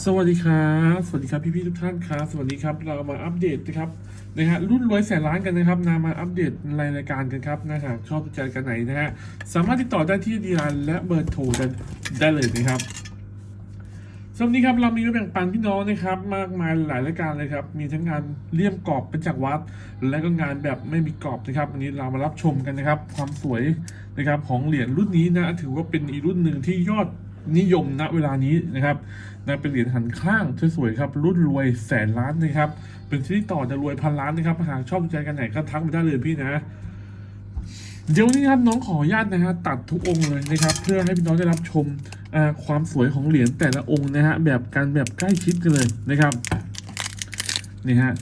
สวัสดีครับ สวัสดีครับพี่ๆทุกท่านครับ สวัสดีครับ เรามาอัปเดตนะครับนะฮะรุ่นรวยแสนล้านกันนะครับนามาอัปเดตรายรายการกันครับนะฮะชอบใจกันไหนนะฮะสามารถติดต่อได้ที่ดีไลน์และเบอร์โทรได้ได้เลยนะครับสวัสดีครับเรามีมาแบ่งปันพี่น้องนะครับ มากมายหลายรายการเลยครับ มีทั้งงานเลี่ยมกรอบเป็นจากวัด และก็งานแบบไม่มีกรอบนะครับวันนี้เรามารับชมกันนะครับ ความสวยนะครับของเหรียญรุ่นนี้นะถือว่าเป็นอีกรุ่นหนึ่งที่ยอดนิยมณเวลานี้นะครับ นะเป็นเหรียญหันข้างสวยๆครับรุ่นรวยแสนล้านนะครับ เป็นชนิดต่อจะรวยพันล้านนะครับหากชอบใจกันไหนก็ทักมาได้เลยพี่นะ เดี๋ยวนี้ครับน้องขออนุญาตนะฮะตัดทุกองค์เลยนะครับ เพื่อให้พี่น้องได้รับชมความสวยของเหรียญแต่ละองค์นะฮะแบบการแบบใกล้ชิดกันเลยนะครับนี่ฮะ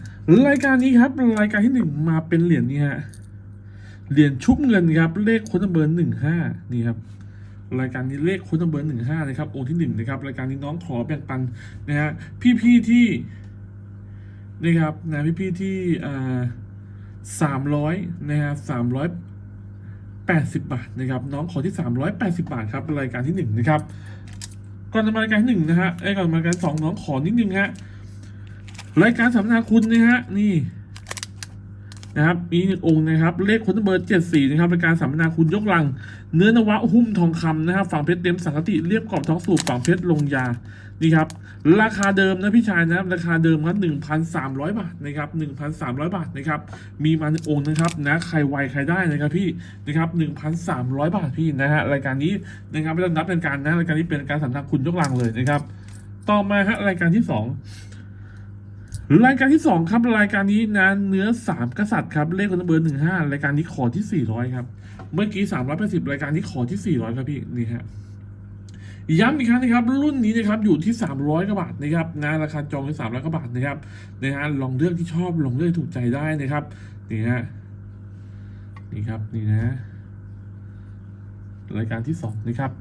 รายการนี้ครับรายการที่หนึ่งมาเป็นเหรียญนี้ฮะเหรียญชุบเงินครับเลขค้ดเบอร์หนึ่งห้านี่ครับ รายการนี้เลขโค้ดเบอร์หนึ่งห้านะครับองค์ที่หนึ่งนะครับรายการนี้น้องขอแบ่งปันนะฮะพี่ๆที่นะครับนะพี่ๆที่อ่าสามร้อยนะฮะสามร้อยแปดสิบบาทนะครับน้องขอที่สามร้อยแปดสิบาทครับรายการที่หนึ่งนะครับก่อนจะมารายการที่หนึ่งนะฮะไอ้ก่อนมารายการสองน้องขอนิดนึงฮะรายการสัมมนาคุณนะฮะนี่ นะครับมีหนึ่งองค์นะครับ เลขคนเบอร์เจ็ดสี่นะครับเป็นการสัมมนาคุณยกลัง เนื้อนวะหุ้มทองคำนะครับฝั่งเพชรเต็มสังกติเรียบกรอบท้องสูบฝั่งเพชรลงยานี่ครับราคาเดิมนะพี่ชายนะครับราคาเดิมครับหนึ่งพันสามร้อยบาทนะครับหนึ่งพันสามร้อยบาทนะครับมีมาหนึ่งองค์นะครับนะใครไวใครได้นะครับพี่นะครับหนึ่งพันสามร้อยบาทพี่นะฮะรายการนี้นะครับไม่ต้องนับเป็นการนะรายการนี้เป็นการสัมมนาคุณยกลังเลยนะครับ ต่อมาฮะรายการที่สอง รายการที่สองครับรายการนี้นะเนื้อสามกษัตริย์ครับเลขคนเบอร์หนึ่งห้ารายการนี้ขอที่สี่ร้อยครับ เมื่อกี้สามร้อยแปดสิบรายการนี้ขอที่สี่ร้อยครับพี่นี่ฮะย้ำอีกครั้งนะครับ รุ่นนี้นะครับอยู่ที่สามร้อยกว่าบาทนะครับนะราคาจองที่สามร้อยกว่าบาทนะครับนะฮะลองเลือกที่ชอบลองเลือกที่ถูกใจได้นะครับนี่ฮะนี่ครับนี่นะ รายการที่สองนะครับ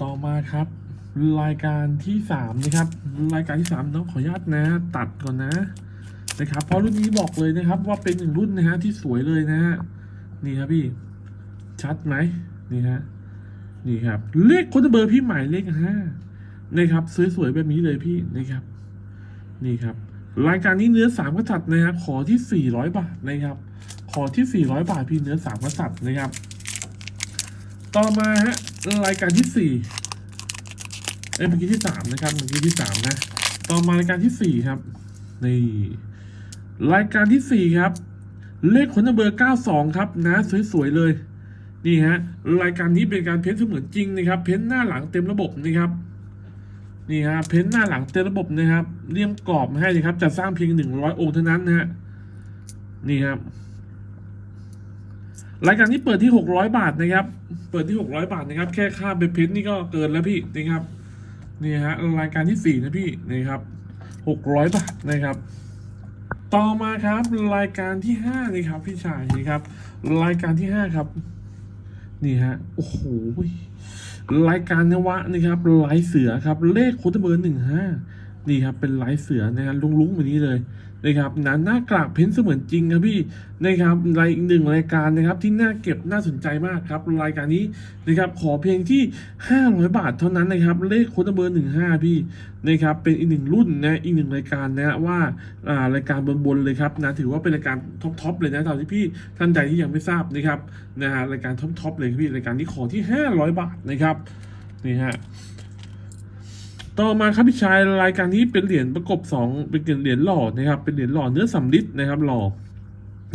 ต่อมาครับ รายการที่สามนะครับ รายการที่สามน้องขออนุญาตนะ ตัดก่อนนะนะครับเพราะรุ่นนี้บอกเลยนะครับ ว่าเป็นหนึ่งรุ่นนะฮะที่สวยเลยนะฮะนี่ครับพี่ ชัดไหมนี่ฮะนี่ครับ เลขคนเบอร์พี่ใหม่เลขห้านะครับสวยๆแบบนี้เลยพี่นะครับ นี่ครับ รายการนี้เนื้อสามกษัตริย์นะครับขอที่สี่ร้อยบาทนะครับ ขอที่สี่ร้อยบาทพี่เนื้อสามกษัตริย์นะครับ ต่อมาฮะรายการที่สี่ เอ้ยเมื่อกี้ที่สามนะครับเมื่อกี้ที่สามนะ ต่อมารายการที่สี่ครับนี่รายการที่สี่ครับ เลขคนเบอร์เก้าสองครับนะสวยๆเลยนี่ฮะรายการนี้เป็นการเพ้นท์เสมือนจริงนะครับ เพ้นท์หน้าหลังเต็มระบบนะครับนี่ฮะเพ้นท์หน้าหลังเต็มระบบนะครับ เรียมกรอบมาให้นะครับจะสร้างเพียงหนึ่งร้อยองค์เท่านั้นนะฮะนี่ครับรายการนี้เปิดที่หกร้อยบาทนะครับ เปิดที่หกร้อยบาทนะครับ แค่ค่าไปเพ้นท์นี่ก็เกินแล้วพี่นะครับ นี่ฮะรายการที่สี่นะพี่นี่ครับหกร้อยบาทนะครับ ต่อมาครับรายการที่ห้านี่ครับ พี่ชายนี่ครับ รายการที่ห้าครับ นี่ฮะโอ้โหรายการนวะนะครับลายเสือครับเลขคูณเบอร์หนึ่งห้านี่ครับเป็นลายเสือนะครับลุงๆแบบนี้เลย นะครับหนาหน้ากลากเพ้นเสมือนจริงครับพี่นะครับรายอีกหนึ่งรายการนะครับที่น่าเก็บน่าสนใจมากครับรายการนี้นะครับขอเพียงที่ 500 บาทเท่านั้นนะครับเลขโค้ดเบอร์15 พี่นะครับเป็นอีกหนึ่งรุ่นนะอีกหนึ่งรายการนะว่าอ่ารายการบนๆเลยครับนะถือว่าเป็นรายการท็อปๆเลยนะตอนที่พี่ท่านใดที่ยังไม่ทราบนะครับนะฮะรายการท็อปๆเลยครับพี่รายการนี้ขอที่ 500 บาทนะครับนี่ฮะ ต่อมาครับพี่ชายรายการนี้เป็นเหรียญประกบสองเป็นเหรียญหล่อนะครับ เป็นเหรียญหล่อเนื้อสำริดนะครับหล่อ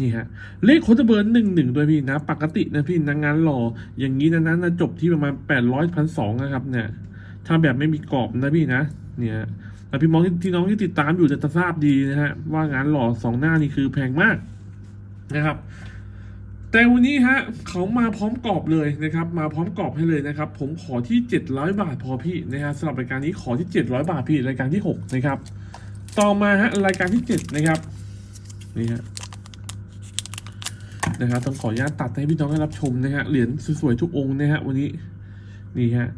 นี่ฮะเลขโคตรเบอร์หนึ่งหนึ่งด้วยพี่นะ ปกตินะพี่นะงานหล่ออย่างนี้นะนะนะจบที่ประมาณแปดร้อยพันสองนะครับเนี่ยถ้าแบบไม่มีกรอบนะพี่นะเนี่ยแต่พี่มองที่ที่น้องที่ติดตามอยู่จะทราบดีนะฮะว่างานหล่อสองหน้านี่คือแพงมากนะครับ แต่วันนี้ฮะเขามาพร้อมกรอบเลยนะครับมาพร้อมกรอบให้เลยนะครับ ผมขอที่ 700 บาทพอพี่นะฮะสำหรับรายการนี้ขอที่ 700 บาทพี่รายการที่ 6 นะครับ ต่อมาฮะรายการที่ 7 นะครับนี่ฮะนะครับต้องขออนุญาตตัดให้พี่น้องได้รับชมนะฮะเหรียญสวยๆทุกองค์นะฮะวันนี้นี่ฮะ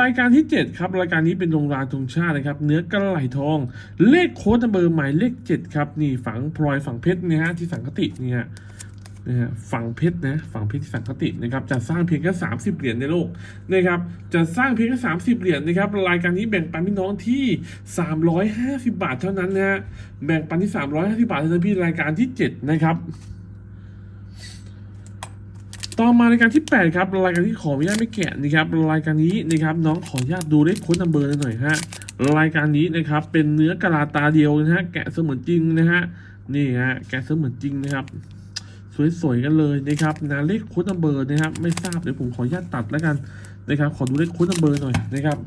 รายการที่ 7 ครับ รายการนี้เป็นโรงรานธงชาตินะครับ เนื้อกระไหลทอง เลขโค้ดเบอร์หมายเลข 7 ครับ นี่ฝังพลอยฝังเพชรเนี่ยฮะที่สังกติเนี่ยฮะ นะฮะฝั่งเพชรนะฝั่งเพชรที่สังคตินะครับจะสร้างเพียงแค่ 30 เหรียญในโลกนะครับจะสร้างเพียงแค่ 30 เหรียญนะครับรายการนี้แบ่งปันพี่น้องที่ 350 บาทเท่านั้นนะฮะแบ่งปันที่ 350 บาทเท่านั้นพี่รายการที่ 7 นะครับต่อมารายการที่ 8 ครับรายการที่ขออนุญาตไม่แกะนะครับรายการนี้นะครับน้องขออนุญาตดูเลขค้ดนัมเบอร์หน่อยฮะรายการนี้นะครับเป็นเนื้อกะลาตาเดียวนะฮะแกะเสมือนจริงนะฮะนี่ฮะแกะเสมือนจริงนะครับ สวยๆกันเลยนะครับนะเลขโค้ดนัมเบอร์นะครับ ไม่ทราบเดี๋ยวผมขออนุญาตตัดแล้วกันนะครับ ขอดูเลขโค้ดนัมเบอร์หน่อยนะครับ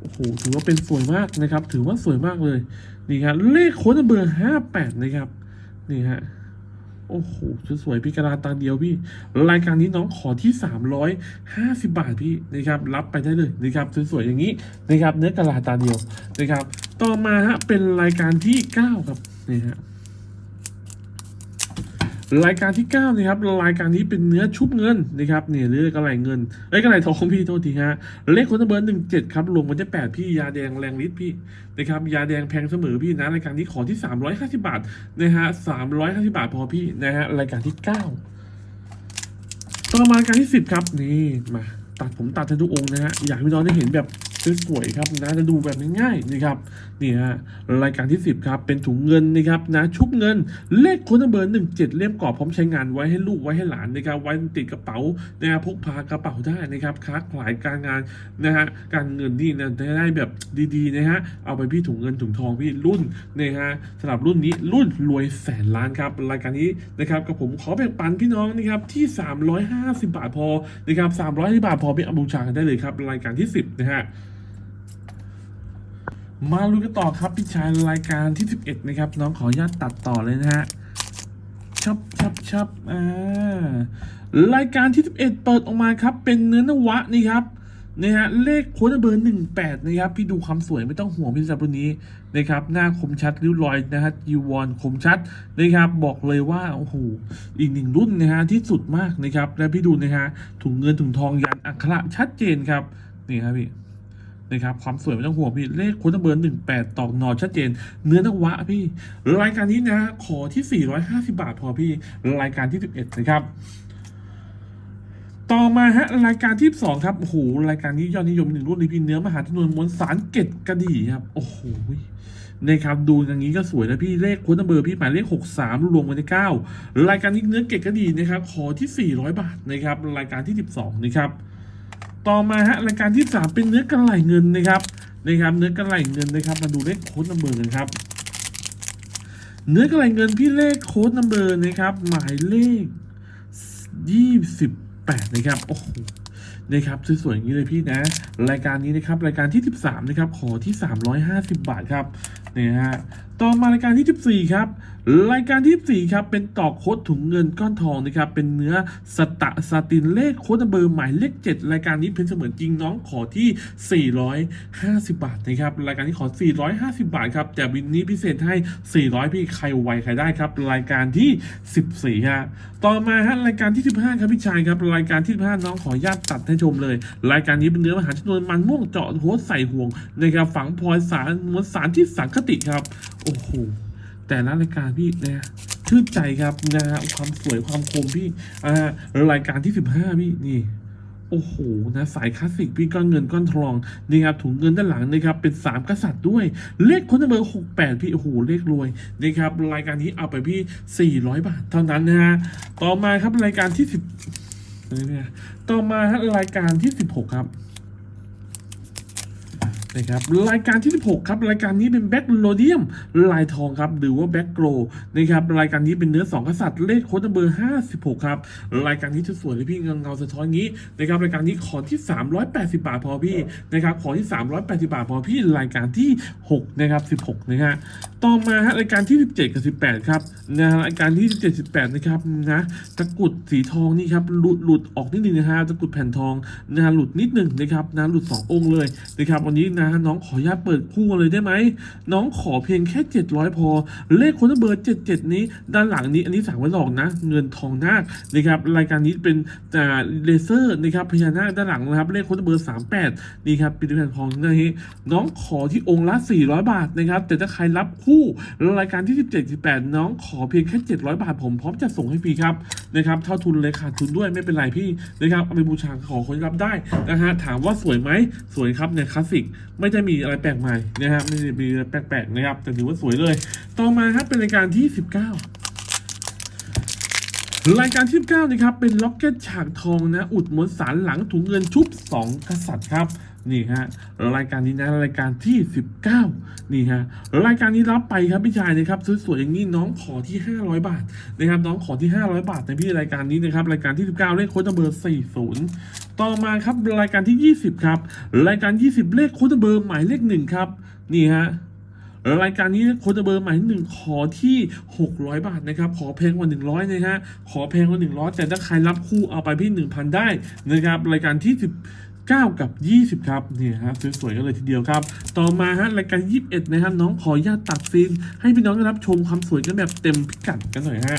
โอ้โหถือว่าเป็นสวยมากนะครับ ถือว่าสวยมากเลยนี่ครับเลขโค้ดนัมเบอร์ห้าแปดนะครับนี่ฮะโอ้โหสวยๆพี่กระดาษตาเดียวพี่ รายการนี้น้องขอที่ 350 บาทพี่นะครับ รับไปได้เลยนะครับสวยๆอย่างนี้นะครับ เนื้อกระดาษตาเดียวนะครับ ต่อมาฮะเป็นรายการที่ 9 ครับนี่ฮะ รายการที่9นะครับรายการนี้เป็นเนื้อชุบเงินนะครับเนี่ยเรือกระไหลเงินเอ้ยกระไหลทองพี่โทษทีฮะเลขคนเบอร์หนึ่งเจ็ดครับลงวันที่แปดพี่ยาแดงแรงฤทธิ์พี่นะครับยาแดงแพงเสมอพี่นะรายการนี้ขอที่ 350 บาทนะฮะสามร้อยห้าสิบาทพอพี่นะฮะรายการที่เก้าต่อมารายการที่สิบครับนี่มาตัดผมตัดให้ทุกองค์นะฮะอยากให้พี่น้องได้เห็นแบบ สวยครับนะจะดูแบบง่ายๆนะครับนี่ฮะรายการที่สิบครับเป็นถุงเงินนะครับนะชุบเงินเลขค้ดเบอร์หนึ่งเจ็ดเล่มกรอบพร้อมใช้งานไว้ให้ลูกไว้ให้หลานนะครับไว้ติดกระเป๋านะฮะพกพากระเป๋าได้นะครับค้าขายการงานนะฮะการเงินนี่นะได้แบบดีๆนะฮะเอาไปพี่ถุงเงินถุงทองพี่รุ่นนะฮะสำหรับรุ่นนี้รุ่นรวยแสนล้านครับรายการนี้นะครับกับผมขอแบ่งปันพี่น้องนะครับที่ 350 บาทพอนะครับ350บาทพอไปเอาบูชากันได้เลยครับรายการที่ 10นะฮะ มาลุยกันต่อครับพี่ชายรายการที่ 11 นะครับ น้องขออนุญาตตัดต่อเลยนะฮะชับชับชับอ่ารายการที่ 11 เปิดออกมาครับ เป็นเนื้อนวะนี่ครับนะฮะเลขโค้ดเบอร์ 18 นะครับ พี่ดูความสวยไม่ต้องห่วงพี่สับรุ่นนี้นะครับ หน้าคมชัดริ้วรอยนะฮะจีวอนคมชัดนะครับ บอกเลยว่าโอ้โหอีกหนึ่งรุ่นนะฮะที่สุดมากนะครับ และพี่ดูนะฮะถุงเงินถุงทองยันอักขระชัดเจนครับนี่ครับพี่ นะครับความสวยไม่ต้องห่วงพี่เลขโค้ดเบอร์หนึ่งแปดตอกนอชัดเจน เนื้อนวะพี่รายการนี้นะ ขอที่ 450 บาทพอพี่รายการที่ 11 นะครับต่อมาฮะรายการที่2ครับโอ้โหรายการนี้ยอดนิยมหนึ่งรุ่นเลยพี่เนื้อมหาจำนวนมวลสารเกตกระดี่ครับโอ้โหนะครับดูอย่างนี้ก็สวยนะพี่เลขโค้ดเบอร์พี่หมายเลข 63 รวมกันที่9รายการนี้เนื้อเกตกระดี่นะครับขอที่ 400 บาทนะครับรายการที่ 12 นะครับ ต่อมาฮะรายการที่ 3 เป็นเนื้อกระไหลเงินนะครับนะครับเนื้อกระไหลเงินนะครับ มาดูเลขโค้ดนัมเบอร์กันครับ เนื้อกระไหลเงินพี่เลขโค้ดนัมเบอร์นะครับ หมายเลข 28 นะครับโอ้โหนะครับสวยๆอย่างนี้เลยพี่นะ รายการนี้นะครับรายการที่ 13 นะครับขอที่ 350 บาทครับเนี่ยฮะต่อมารายการที่ 14 ครับ รายการที่ 4 ครับ เป็นตอกโค้ดถุงเงินก้อนทองนะครับ เป็นเนื้อสตะซาตินเลขโค้ดเบอร์หมายเลข 7 รายการนี้เป็นเสมือนจริงน้องขอที่ 450 บาทนะครับ รายการนี้ขอ 450 บาทครับ แต่วินนี้พิเศษให้ 400 พี่ใครไวใครได้ครับ รายการที่ 14ฮะต่อมาฮะรายการที่ 15 ครับพี่ชายครับ รายการที่ 15 น้องขออนุญาตตัดให้ชมเลย รายการนี้เป็นเนื้อมหาชนวนมันม่วงเจาะหัวใส่ห่วงนะครับฝังพลอยสารมวลสารที่สังคติครับ โอ้โห แต่ละรายการพี่นะชื่นใจครับนะฮะความสวยความคมพี่อ่ารายการที่ 15 พี่นี่โอ้โห นะ สายคลาสสิกพี่ก้อนเงินก้อนทองนี่ครับถุงเงินด้านหลังนะครับ เป็น 3 กษัตริย์ด้วย เลขคนเบอร์68 พี่ โอ้โห เลขรวยนะครับ รายการนี้เอาไปพี่ 400 บาท เท่านั้นนะฮะ ต่อมาครับรายการที่ 10อะไรเนี่ยต่อมาฮะรายการที่ 16 ครับ นะครับรายการที่ 16 ครับ รายการนี้เป็นแบ็กโลเดียมลายทองครับหรือว่าแบ็กโกลนะครับรายการนี้เป็นเนื้อ 2 กษัตริย์เลขโค้ดเบอร์ 56 ครับ รายการนี้จะสวยเลยพี่เงาเงาสะท้อนงี้นะครับรายการนี้ขอที่ 380 บาทพอพี่นะครับขอที่ 380 บาทพอพี่รายการที่ 6 นะครับ 16 นะฮะต่อมาฮะรายการที่ 17 กับ 18 ครับนะฮะรายการที่ 17 18 นะครับนะตะกุดสีทองนี่ครับหลุดหลุดออกนิดนึงนะฮะตะกุดแผ่นทองนะฮะหลุดนิดนึงนะครับนะหลุด 2 องค์เลยนะครับวันนี้นะ น้องขออนุญาตเปิดคู่เลยได้ไหม น้องขอเพียงแค่ 700 พอ เลขคนเบอร์ 77 นี้ ด้านหลังนี้อันนี้สั่งไว้หลอกนะ เงินทองนาคนะครับรายการนี้เป็นอ่าเลเซอร์นะครับพญานาคด้านหลังนะครับ เลขคนเบอร์ 38 นี่ครับป็นแผ่นทองนะฮะน้องขอที่องค์ละ 400 บาทนะครับ แต่ถ้าใครรับคู่รายการที่ 17 18 น้องขอเพียงแค่ 700 บาทผมพร้อมจะส่งให้ฟรีครับนะครับเท่าทุนเลยขาดทุนด้วยไม่เป็นไรพี่นะครับเอาไปบูชาขอคนรับได้นะฮะถามว่าสวยไหมสวยครับในคลาสสิก ไม่ได้มีอะไรแปลกใหม่นะครับไม่ได้มีอะไรแปลกๆนะครับ แต่ถือว่าสวยเลย ต่อมาครับเป็นรายการที่ 19 รายการที่ 19 นะครับ เป็นล็อกเก็ตฉากทองนะ อุดมวลสารหลังถุงเงินชุบ 2 กษัตริย์ครับ นี่ฮะรายการนี้นะรายการที่ 19 นี่ฮะรายการนี้รับไปครับพี่ชายนะครับสวยๆอย่างนี้น้องขอที่ 500 บาทนะครับน้องขอที่ 500 บาทในพี่รายการนี้นะครับรายการที่ 19 เลขโค้ดเบอร์ 40 ต่อมาครับรายการที่ 20 ครับ รายการ 20 เลขโค้ดเบอร์หมายเลขหนึ่งครับนี่ฮะรายการนี้โค้ดเบอร์หมายหนึ่งขอที่ 600 บาทนะครับ ขอแพงกว่า 100นะฮะขอแพงกว่า 100 แต่ถ้าใครรับคู่เอาไปพี่ 1,000 ได้นะครับ รายการที่ 9 กับ 20 ครับนี่ฮะสวยๆกันเลยทีเดียวครับ ต่อมาฮะรายการ 21 นะครับน้องขออนุญาตตัดซีนให้พี่น้องได้รับชมความสวยกันแบบเต็มพิกัดกันหน่อยฮะ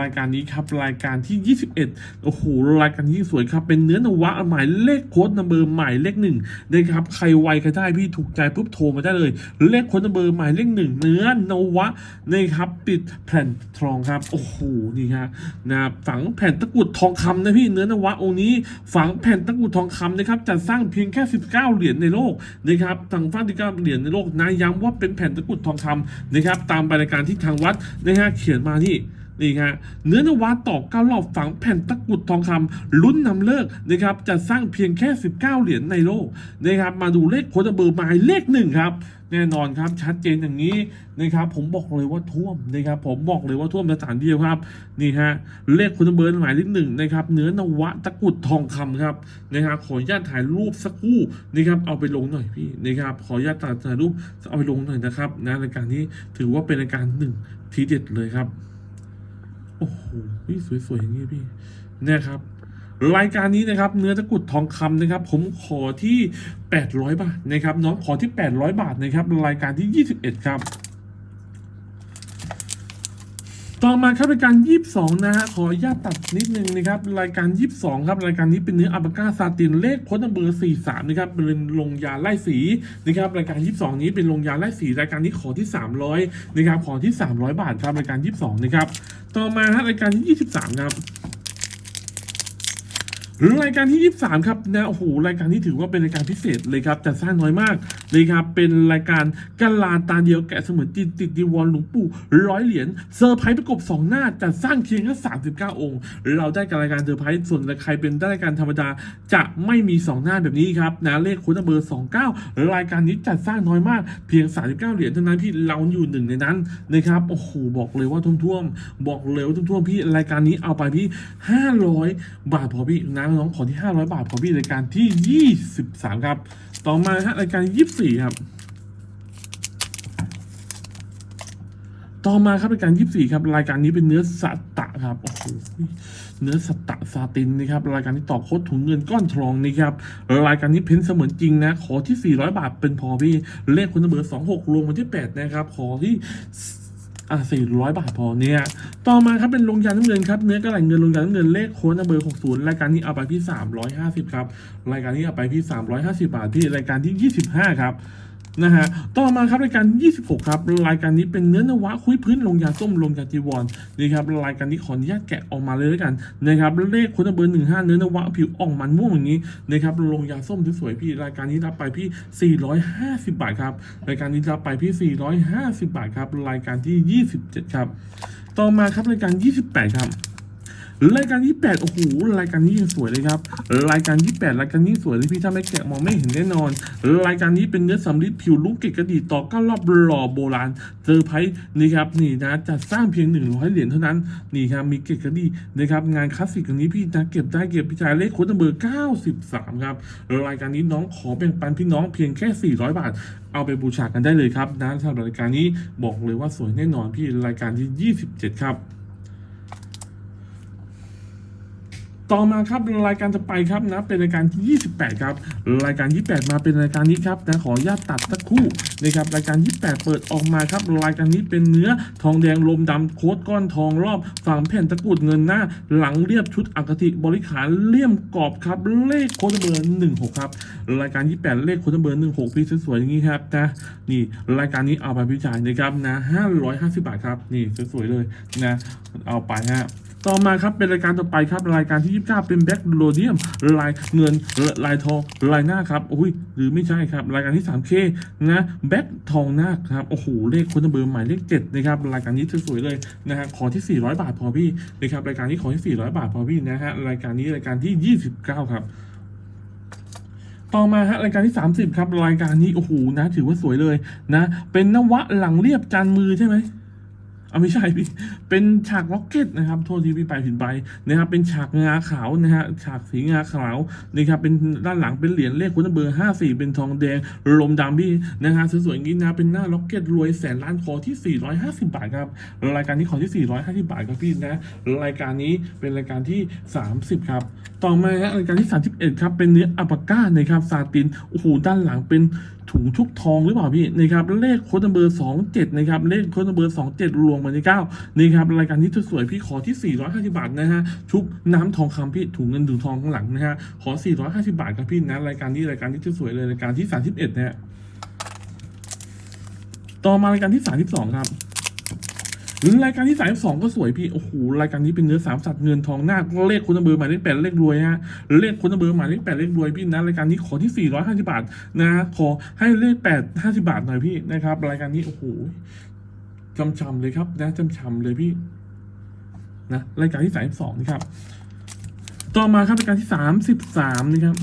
รายการนี้ครับรายการที่ 21 โอ้โหรายการที่สวยครับเป็นเนื้อนวะหมายเลขโค้ดนัมเบอร์หมายเลขหนึ่งนะครับใครไวใครได้พี่ถูกใจปุ๊บโทรมาได้เลยเลขโค้ดนัมเบอร์หมายเลขหนึ่งเนื้อนวะนะครับปิดแผ่นทองครับโอ้โหนี่ฮะนะฝังแผ่นตะกุดทองคำนะพี่เนื้อนวะองค์นี้ ฝังแผ่นตะกุดทองคำนะครับจัดสร้างเพียงแค่ 19 เหรียญในโลกนะครับทางฟ้าที่9เหรียญในโลกนาย้ำว่าเป็นแผ่นตะกรุดทองคำนะครับตามรายการที่ทางวัดนะฮะเขียนมานี่ นี่ฮะเนื้อนวะตอกเก้ารอบฝังแผ่นตะกุดทองคำลุ้นนำเลิกนะครับจะสร้างเพียงแค่ 19 เหรียญในโลกนะครับมาดูเลขโคดเบอร์หมายเลขหนึ่งครับแน่นอนครับชัดเจนอย่างนี้นะครับผมบอกเลยว่าท่วมนะครับผมบอกเลยว่าท่วมสถานเดียวครับนี่ฮะเลขโคดเบอร์หมายเลขหนึ่งนะครับเนื้อนวะตะกุดทองคำครับนะครับขออนุญาตถ่ายรูปสักครู่นะครับเอาไปลงหน่อยพี่นะครับขออนุญาตถ่ายรูปเอาไปลงหน่อยนะครับนะรายการนี้ถือว่าเป็นรายการหนึ่งทีเด็ดเลยครับ โอ้โหสวยๆอย่างนี้พี่ เนี่ยครับ รายการนี้นะครับ เนื้อตะกุดทองคำนะครับ ผมขอที่ 800 บาทนะครับน้องขอที่ 800 บาทนะครับ รายการที่ 21 ครับ ต่อมาครับรายการ 22 นะฮะขออนุญาตตัดนิดนึงนะครับรายการ 22 ครับรายการนี้เป็นเนื้ออัลปาก้าซาตินเลขโค้ดนัมเบอร์ 43 นะครับเป็นลงยาไล่สีนะครับรายการ 22 นี้เป็นลงยาไล่สีรายการนี้ขอที่ 300 นะครับขอที่ 300 บาทครับรายการ 22 นะครับต่อมาฮะรายการที่23 ครับ รายการที่ 23 ครับนะโอ้โหรายการนี้ถือว่าเป็นรายการพิเศษเลยครับจัดสร้างน้อยมากเลยครับเป็นรายการกะลาตาเดียวแกะเสมือนจีนติดดีวอนหลวงปู่ร้อยเหรียญเซอร์ไพรส์ประกบสองหน้าจัดสร้างเพียงแค่39 องค์ เราได้กับรายการเซอร์ไพรส์ส่วนใครเป็นได้รายการธรรมดาจะไม่มี 2 หน้าแบบนี้ครับนะเลขคุณเบอร์ 29 รายการนี้จัดสร้างน้อยมากเพียง 39 เหรียญเท่านั้นพี่เราอยู่หนึ่งในนั้นนะครับโอ้โหบอกเลยว่าท่วมๆบอกเลยว่าท่วมๆพี่รายการนี้เอาไปพี่ 500 บาทพอพี่นะน้องขอที่ 500 บาทพอพี่รายการที่ 23 ครับ ต่อมาฮะรายการ 24 ครับ ต่อมาครับรายการ 24 ครับ รายการนี้เป็นเนื้อสัตตะครับโอ้โหเนื้อสัตตะซาตินนะครับรายการนี้ต่อโคตรถุงเงินก้อนทองนี่ครับรายการนี้เพ้นเสมือนจริงนะ ขอที่ 400 บาทเป็นพอพี่เลขคุณเบอร์ 26รวมวันที่ 8 นะครับ ขอที่ อะสี่ร้อยบาทพอเนี่ย ต่อมาครับเป็นลงยาน้ำเงินครับเนื้อกระไหลเงินลงยาน้ำเงินเลขโค้ดเบอร์หกศูนย์รายการนี้เอาไปพี่สามร้อยห้าสิบครับ รายการนี้เอาไปพี่สามร้อยห้าสิบาทที่รายการที่ยี่สิบห้าครับ นะฮะต่อมาครับรายการ 26 ครับรายการนี้เป็นเนื้อนวะคุยพื้นลงยาส้มลงยาจีวรนี่ครับรายการนี้ขออนุญาตแกะออกมาเลยแล้วกันนะครับเลขค้ดเบอร์หนึ่งห้าเนื้อนวะผิวอ่องมันม่วงอย่างนี้นะครับลงยาส้มสวยๆพี่รายการนี้รับไปพี่ 450 บาทครับรายการนี้รับไปพี่ 450 บาทครับรายการที่ 27 ครับ ต่อมาครับรายการ 28 ครับ รายการ28โอ้โหรายการนี้ยังสวยเลยครับ รายการ28รายการนี้สวยเลยพี่ถ้าไม่แกะมองไม่เห็นแน่นอน รายการนี้เป็นเนื้อสำลิดผิวลูกเกตกระดีต่อเก้ารอบหล่อโบราณเซอร์ไพรส์นี่ครับนี่นะจัดสร้างเพียง 100 เหรียญเท่านั้นนี่ครับมีเกตกระดีนะครับงานคลาสสิกอย่างนี้พี่นะเก็บได้เก็บพี่ชายเลขโค้ดเบอร์ 93 ครับรายการนี้น้องขอแบ่งปันพี่น้องเพียงแค่ 400 บาท เอาไปบูชากันได้เลยครับนะสำหรับรายการนี้บอกเลยว่าสวยแน่นอนพี่รายการที่ 27 ครับ ต่อมาครับรายการจะไปครับนะเป็นรายการที่ 28 ครับ รายการ 28 มาเป็นรายการนี้ครับนะขออนุญาตตัดสักคู่นะครับรายการ 28 เปิดออกมาครับรายการนี้เป็นเนื้อทองแดงลมดำโคดก้อนทองรอบฝั่งแผ่นตะกุดเงินหน้า หลังเรียบชุดอักติบริขารเลี่ยมกรอบครับเลขโคดเบอร์16 ครับ รายการ 28 เลขโคดเบอร์ 16พี่สวยๆอย่างนี้ครับนะนี่รายการนี้เอาไปพิจารณ์นะครับนะ550 บาทครับนี่สวยๆเลยนะเอาไปฮะ ต่อมาครับเป็นรายการต่อไปครับรายการที่ 29 เป็นแบ็กโลเดียมลายเงินลายทองลายหน้าครับโอ้ยหรือไม่ใช่ครับ รายการที่ 3K นะแบ็กทองหน้าครับโอ้โหเลขคนเบอร์หมายเลข7นะครับรายการนี้สวยๆเลยนะฮะขอที่ 400 บาทพอพี่นะครับรายการนี้ขอที่ 400 บาทพอพี่นะฮะรายการนี้รายการที่ 29 ครับต่อมาฮะรายการที่ 30 ครับ รายการนี้ โอ้โหนะ ถือว่าสวยเลยนะ เป็นนวะหลังเรียบจานมือใช่ไหม อะไม่ใช่พี่เป็นฉากล็อกเก็ตนะครับโทษทีพี่ไปผิดไปนะครับเป็นฉากงาขาวนะฮะฉากสีงาขาวนะครับเป็นด้านหลังเป็นเหรียญเลขคุณเบอร์54เป็นทองแดงลมดำพี่นะฮะสวยๆอย่างนี้นะเป็นหน้าล็อกเก็ตรวยแสนล้านคอที่ 450 บาทครับรายการนี้ขอที่ 450 บาทครับพี่นะรายการนี้เป็นรายการที่ 30 ครับ ต่อมาฮะรายการที่ 31 ครับเป็นเนื้ออัปปาก้านะครับซาตินโอ้โหด้านหลังเป็น ถุงชุบทองหรือเปล่าพี่นะครับเลขโค้ดเบอร์สองเจ็ดนะครับเลขโค้ดเบอร์สองเจ็ดรวมมาในเก้านี่ครับรายการนี้สวยพี่ขอที่สี่ร้อยห้าสิบาทนะฮะชุบน้ำทองคำพี่ถุงเงินถุงทองข้างหลังนะฮะขอสี่ร้อยห้าสิบาทครับพี่นะรายการนี้รายการที่สวยเลยรายการที่สามสิบเอ็ดนะฮะต่อมารายการที่สามสิบสองครับ รายการที่32ก็สวยพี่ โอ้โห รายการนี้เป็นเนื้อสามสัตว์เงินทองหน้าเลขคุณเบอร์หมายเลขแปดเลขรวยฮะเลขคุณเบอร์หมายเลขแปดเลขรวยพี่นะรายการนี้ขอที่450บาทนะขอให้เลขแปด50บาทหน่อยพี่นะครับ รายการนี้โอ้โหจำชำเลยครับนะจำชำเลยพี่นะรายการที่32นี่ครับ ต่อมาครับรายการที่33นี่ครับ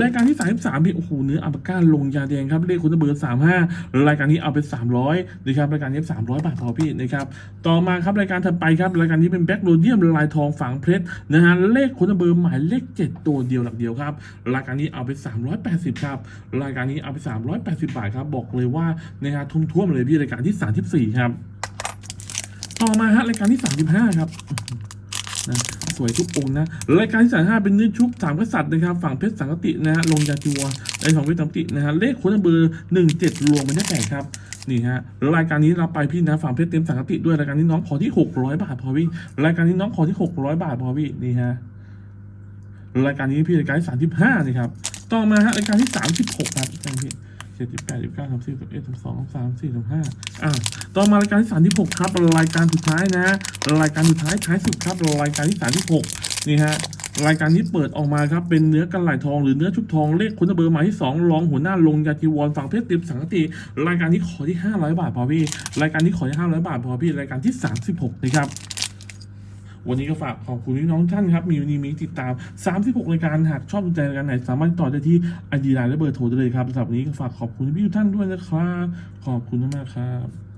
รายการที่ 33พี่โอ้โหเนื้ออัปปาก้าลงยาแดงครับเลขคุณเบอร์35 รายการนี้เอาไป 300นะครับรายการนี้300 บาทพอพี่นะครับต่อมาครับรายการถัดไปครับรายการนี้เป็นแบ็กโรเดียมลายทองฝังเพชรนะฮะเลขคุณเบอร์หมายเลข 7 ตัวเดียวหลักเดียวครับรายการนี้เอาไป 380ครับรายการนี้เอาไป 380 บาทครับบอกเลยว่านะฮะทุ่มท่วมเลยพี่รายการที่ 34 ครับ ต่อมาฮะรายการที่ 35 ครับ นะสวยทุกองนะรายการที่สามห้าเป็นเนื้อชุบสามกษัตริย์นะครับ ฝั่งเพชรสังกตินะฮะลงยาจิวในของเพชรสังกตินะฮะเลขค้ดเบอร์หนึ่งเจ็ดรวมมันได้แปดครับนี่ฮะรายการนี้เราไปพี่นะฝั่งเพชรเต็มสังกติด้วยรายการนี้น้องขอที่หกร้อยบาทพอพี่รายการนี้น้องขอที่หกร้อยบาทพอพี่นี่ฮะรายการนี้พี่รายการที่สามสิบห้านี่ครับต่อมาฮะรายการที่สามสิบหกครับท่านพี่ จ็ดสิบแปดสิบเก้าสามสิบสามเอ็ดสามสองสามสี่สามห้าอ่าต่อมารายการที่36ครับรายการสุดท้ายนะรายการสุดท้ายท้ายสุดครับรายการที่36นี่ฮะรายการนี้เปิดออกมาครับเป็นเนื้อกันไหลทองหรือเนื้อชุบทองเลขคุณเบอร์หมายที่2รองหัวหน้าลงยาจีวรฝั่งเพชรติบสังกติ รายการนี้ขอที่ 500 บาทพอพี่ รายการนี้ขอที่500 บาทพอพี่ รายการที่ 36นะครับ วันนี้ก็ฝากขอบคุณพี่น้องท่านครับมีวันนี้มีติดตาม 36รายการหากชอบดูใจรายการไหนสามารถติดต่อได้ที่ไอดีไลน์และเบอร์โทรได้เลยครับสำหรับวันนี้ก็ฝากขอบคุณพี่ทุกท่านด้วยนะครับขอบคุณมากครับ